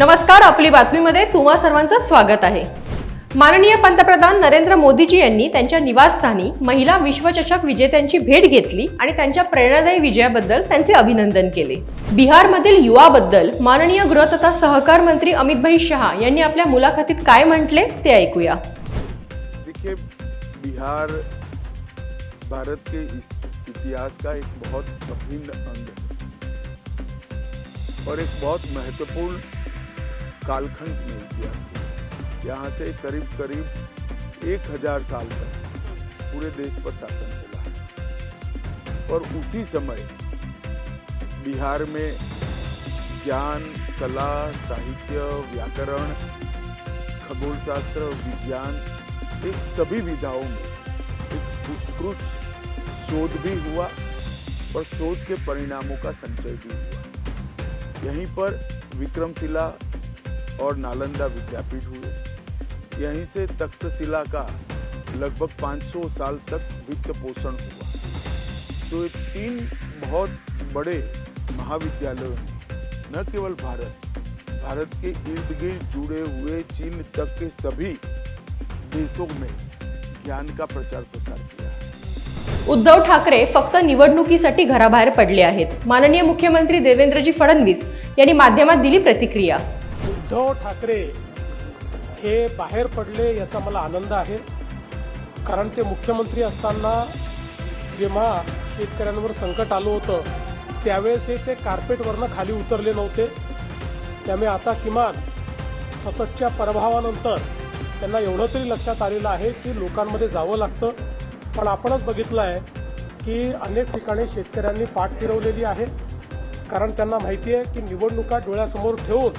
नमस्कार आपली बातमीमध्ये तुम्हा सर्वांचं स्वागत आहे. माननीय पंतप्रधान नरेंद्र मोदीजी यांनी त्यांच्या निवासस्थानी महिला विश्वचषक विजेत्यांची भेट घेतली आणि त्यांच्या प्रेरणादायी विजयाबद्दल त्यांचे अभिनंदन केले. बिहारमधील युवाबद्दल माननीय गृह तथा सहकार मंत्री अमितभाई शहा यांनी आपल्या मुलाखतीत काय म्हटले ते ऐकूया. देखिए बिहार भारत के इस इतिहास का एक बहुत अभिन्न अंग है और एक बहुत महत्त्वपूर्ण कालखंड में इतिहास है यहाँ से करीब करीब एक हज़ार साल तक पूरे देश पर शासन चला। और उसी समय बिहार में ज्ञान, कला, साहित्य, व्याकरण, खगोलशास्त्र, विज्ञान, इस सभी विधाओं में एक उत्कृष्ट शोध भी हुआ और शोध के परिणामों का संचय भी हुआ। यहीं पर विक्रमशिला और नालंदा विद्यापीठ हुए। यहीं से तक्षशिला का लगभग 500 साल तक वित्त पोषण हुआ। तो ये तीन बहुत बड़े महाविद्यालयों ने न केवल भारत भारत के इर्द गिर्द जुड़े हुए चीन तक के सभी देशों में ज्ञान का प्रचार प्रसार किया। उद्धव ठाकरे फक्त निवडणुकीसाठी घराबाहेर पडले आहेत. माननीय मुख्यमंत्री देवेंद्रजी फडणवीस यांनी माध्यमात दिली प्रतिक्रिया. उद्धव ठाकरे हे बाहेर पडले याचा मला आनंद आहे. कारण ते मुख्यमंत्री असताना जेव्हा शेतकऱ्यांवर संकट आलं होतं त्यावेळेस हे ते कार्पेटवरनं खाली उतरले नव्हते. त्यामुळे आता किमान सततच्या प्रभावानंतर त्यांना एवढं तरी लक्षात आलेलं आहे की लोकांमध्ये जावं लागतं. पण आपणच बघितलं आहे की अनेक ठिकाणी शेतकऱ्यांनी पाठ फिरवलेली आहे. कारण त्यांना माहिती आहे की निवडणुका डोळ्यासमोर ठेवून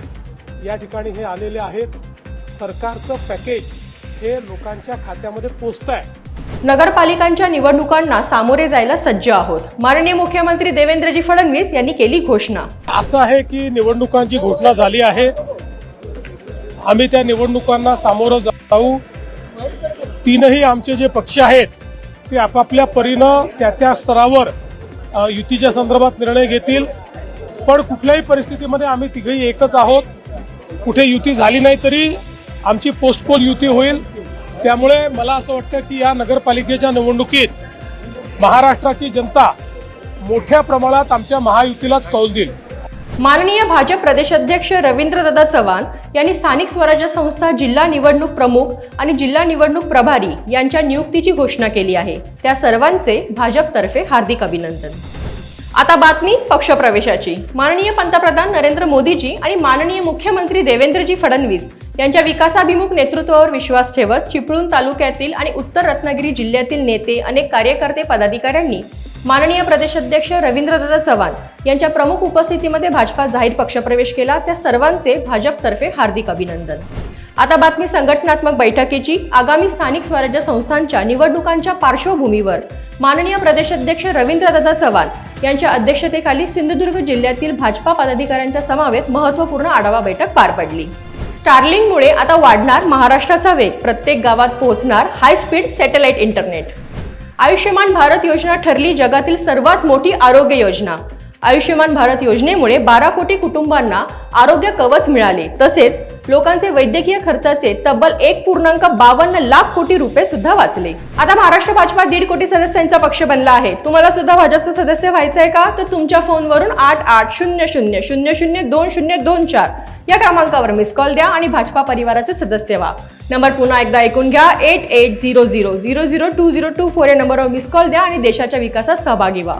या ठिकाणी हे आलेले आहेत. सरकारचं पॅकेज हे लोकांच्या खात्यामध्ये पोचतं आहे नगरपालिकांच्या निवडणुकांना सामोरे जायला सज्ज आहोत. माननीय मुख्यमंत्री देवेंद्रजी फडणवीस यांनी केली घोषणा. असं आहे की निवडणुकांची घोषणा झाली आहे. आम्ही त्या निवडणुकांना सामोरं जाऊ. तीनही आमचे जे पक्ष आहेत ते आपापल्या परीनं त्या त्या स्तरावर युतीच्या संदर्भात निर्णय घेतील. पण कुठल्याही परिस्थितीमध्ये आम्ही तिघही एकच आहोत. कुठे युती झाली नाही तरी आमची पोस्टपोल युती होईल. त्यामुळे मला असं वाटतं की या नगरपालिकेच्या निवडणुकीत महाराष्ट्राची जनता मोठ्या प्रमाणात आमच्या महायुतीलाच कौल देईल. माननीय भाजप प्रदेशाध्यक्ष रवींद्रदादा चव्हाण यांनी स्थानिक स्वराज्य संस्था जिल्हा निवडणूक प्रमुख आणि जिल्हा निवडणूक प्रभारी यांच्या नियुक्तीची घोषणा केली आहे. त्या सर्वांचे भाजपतर्फे हार्दिक अभिनंदन. आता बातमी पक्षप्रवेशाची. माननीय पंतप्रधान नरेंद्र मोदीजी आणि माननीय मुख्यमंत्री देवेंद्रजी फडणवीस यांच्या विकासाभिमुख नेतृत्वावर विश्वास ठेवत चिपळूण तालुक्यातील आणि उत्तर रत्नागिरी जिल्ह्यातील नेते अनेक कार्यकर्ते पदाधिकाऱ्यांनी माननीय प्रदेशाध्यक्ष रवींद्रदादा चव्हाण यांच्या प्रमुख उपस्थितीमध्ये भाजपा जाहीर पक्षप्रवेश केला. त्या सर्वांचे भाजपतर्फे हार्दिक अभिनंदन. आता बातमी संघटनात्मक बैठकीची. आगामी स्थानिक स्वराज्य संस्थांच्या निवडणुकांच्या पार्श्वभूमीवर माननीय प्रदेशाध्यक्ष रवींद्रदादा चव्हाण यांच्या अध्यक्षतेखाली सिंधुदुर्ग जिल्ह्यातील भाजपा पदाधिकाऱ्यांच्या समावेत महत्त्वपूर्ण आढावा बैठक पार पडली. स्टारलिंगमुळे आता वाढणार महाराष्ट्राचा वेग. प्रत्येक गावात पोहोचणार high speed satellite internet Ayushman Bharat Yojana ठरली जगातील सर्वात मोठी आरोग्य योजना. आयुष्यमान भारत योजनेमुळे बारा कोटी कुटुंबांना आरोग्य कवच मिळाले. तसेच लोकांचे वैद्यकीय खर्चाचे तब्बल एक पूर्णांक बावन्न लाख कोटी रुपये सुद्धा वाचले. आता महाराष्ट्र भाजपा दीड कोटी सदस्यांचा पक्ष बनला आहे. तुम्हाला सुद्धा भाजपचं सदस्य व्हायचं आहे का? तर तुमच्या फोनवरून आठ आठ शून्य शून्य शून्य शून्य दोन शून्य दोन चार या क्रमांकावर मिस कॉल द्या आणि भाजपा परिवाराचे सदस्य व्हा. नंबर पुन्हा एकदा ऐकून घ्या. Eight eight zero zero zero zero two zero two four या नंबरवर मिस कॉल द्या आणि देशाच्या विकासात सहभागी व्हा.